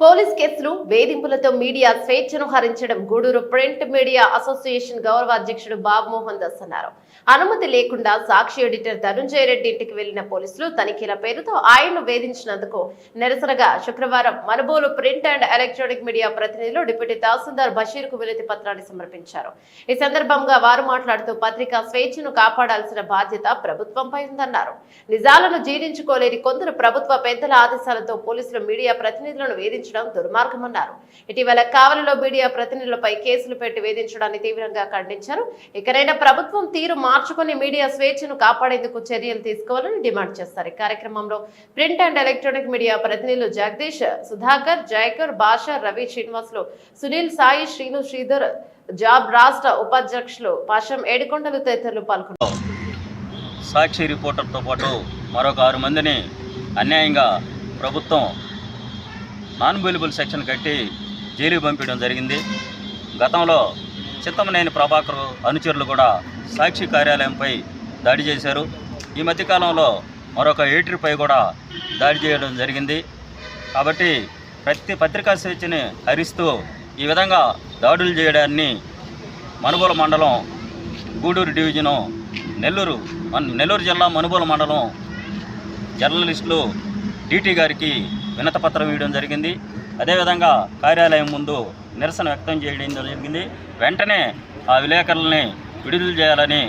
Paul police కేసులు వేధింపులతో media స్వేచ్ఛను హరించడం గూడూరు ప్రింట్ మీడియా అసోసియేషన్ గౌరవ అధ్యక్షుడు బాబు మోహన్ దాస్ అన్నారు. అనుమతి లేకుండా సాక్షి ఎడిటర్ ధనుంజయ రెడ్డి ఇంటికి వెళ్ళిన పోలీసులు తనిఖీల పేరుతో ఆయన్ను వేధించినందుకు నిరసనగా శుక్రవారం Manubolu print and electronic media ప్రతినిధులు డిప్యూటీ తహసీల్దార్ బషీర్కు వినతి పత్రాన్ని సమర్పించారు. ఈ సందర్భంగా వారు మాట్లాడుతూ పత్రికా స్వేచ్ఛను కాపాడాల్సిన బాధ్యత ప్రభుత్వంపై ఉందన్నారు. నిజాలను జీర్ణించుకోలేని కొందరు ప్రభుత్వ పెద్దల ఆదేశాలతో పోలీసులు మీడియా ప్రతినిధులను వేధించడం దుర్మార్గమన్నారు ఇటీవల కావలిలో మీడియా ప్రతినిధులపై కేసులు పెట్టి వేధించడాన్ని తీవ్రంగా ఖండించారు. ఇకనైనా ప్రభుత్వం తీరు మార్చుకుని మీడియా స్వేచ్ఛను కాపాడేందుకు చర్యలు తీసుకోవాలని డిమాండ్ చేస్తారు. ఈ కార్యక్రమంలో ప్రింట్ అండ్ ఎలక్ట్రానిక్ మీడియా ప్రతినిధులు జగదీష్ సుధాకర్ జయకర్ భాష రవి శ్రీనివాసులు సునీల్ సాయి శ్రీను శ్రీధర్ జాబ్ రాష్ట్ర ఉపాధ్యక్షులు పాషం ఏడుకొండలు తదితరులు పాల్గొన్నారు. సాక్షి రిపోర్టర్తో పాటు మరొక ఆరు మందిని అన్యాయంగా ప్రభుత్వం నాన్ అవైలబుల్ సెక్షన్ కట్టి జైలుకు పంపించడం జరిగింది. గతంలో చిత్తమనేని ప్రభాకర్ అనుచరులు కూడా సాక్షి కార్యాలయంపై దాడి చేశారు. ఈ మధ్యకాలంలో మరొక ఎయిటర్పై కూడా దాడి చేయడం జరిగింది. కాబట్టి ప్రతి పత్రికా స్వేచ్ఛని హరిస్తూ ఈ విధంగా దాడులు చేయడాన్ని మనుబోల మండలం గూడూరు డివిజను నెల్లూరు నెల్లూరు జిల్లా మనుబోల మండలం జర్నలిస్టులు డీటీ గారికి వినతపత్రం ఇవ్వడం జరిగింది. అదేవిధంగా కార్యాలయం ముందు నిరసన వ్యక్తం చేయడం జరిగింది. వెంటనే ఆ విలేకరులని విడుదల చేయాలని